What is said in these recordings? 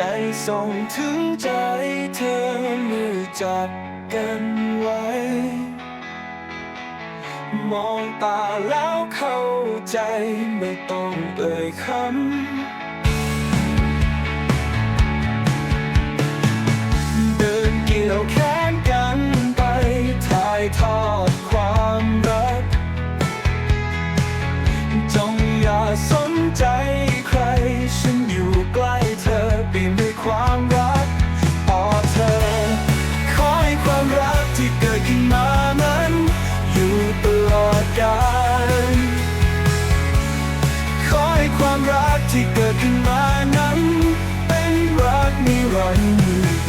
ใจส่งถึงใจเธอมือจับกันไว้ มองตาแล้วเข้าใจไม่ต้องเอ่ยคำ กนิรันดร์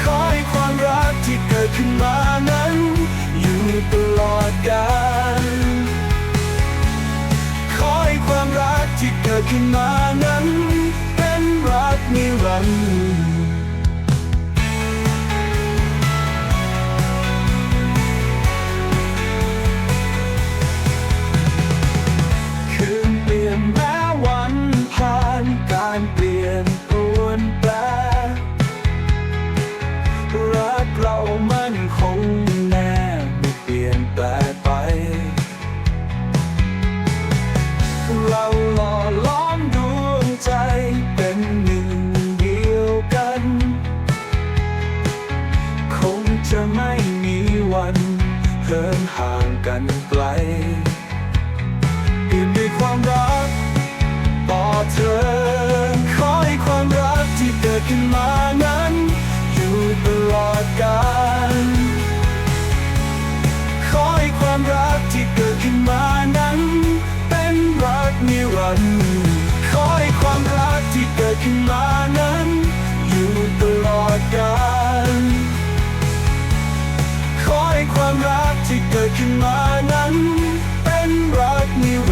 ขอให้ความรักที่เกิดขึ้นมานั้น อยู่ตลอดกาลขอให้ความรักที่เกิดขึ้นมานั้น เป็นรักนิรันดร์ เหินห่างกันไกลเปี่ยมด้วยความรักต่อเธอ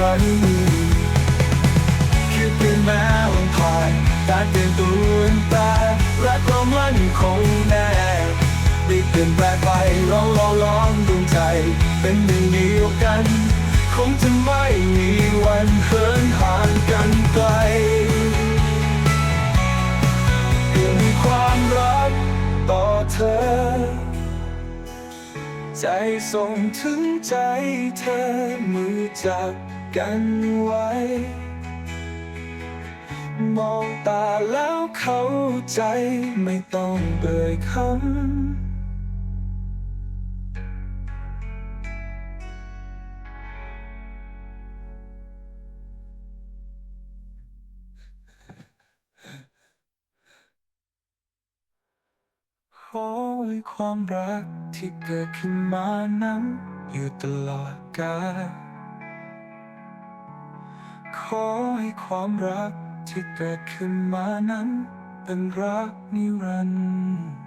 กนิรันดร์คือเปลี่ยนแม้วันผ่านการเปลี่ยนตัวแต่รักเรามั่นคงแน่ได้เปลี่ยนแปลงไปเราลองล้อมดวงใจ เป็นหนึ่งเดียวกัน คงจะไม่มีวันเหินห่างกันไกลเปลี่ยนด้วยความรักต่อเธอใจส่งถึงใจเธอมือจับ กันไว้ มองตาแล้วเข้าใจไม่ต้องเอ่ยคำขอให้ความรักที่เกิดขึ้นมานั้นอยู่ตลอดกาล ขอให้ความรักที่เกิดขึ้นมานั้นเป็นรักนิรันดร์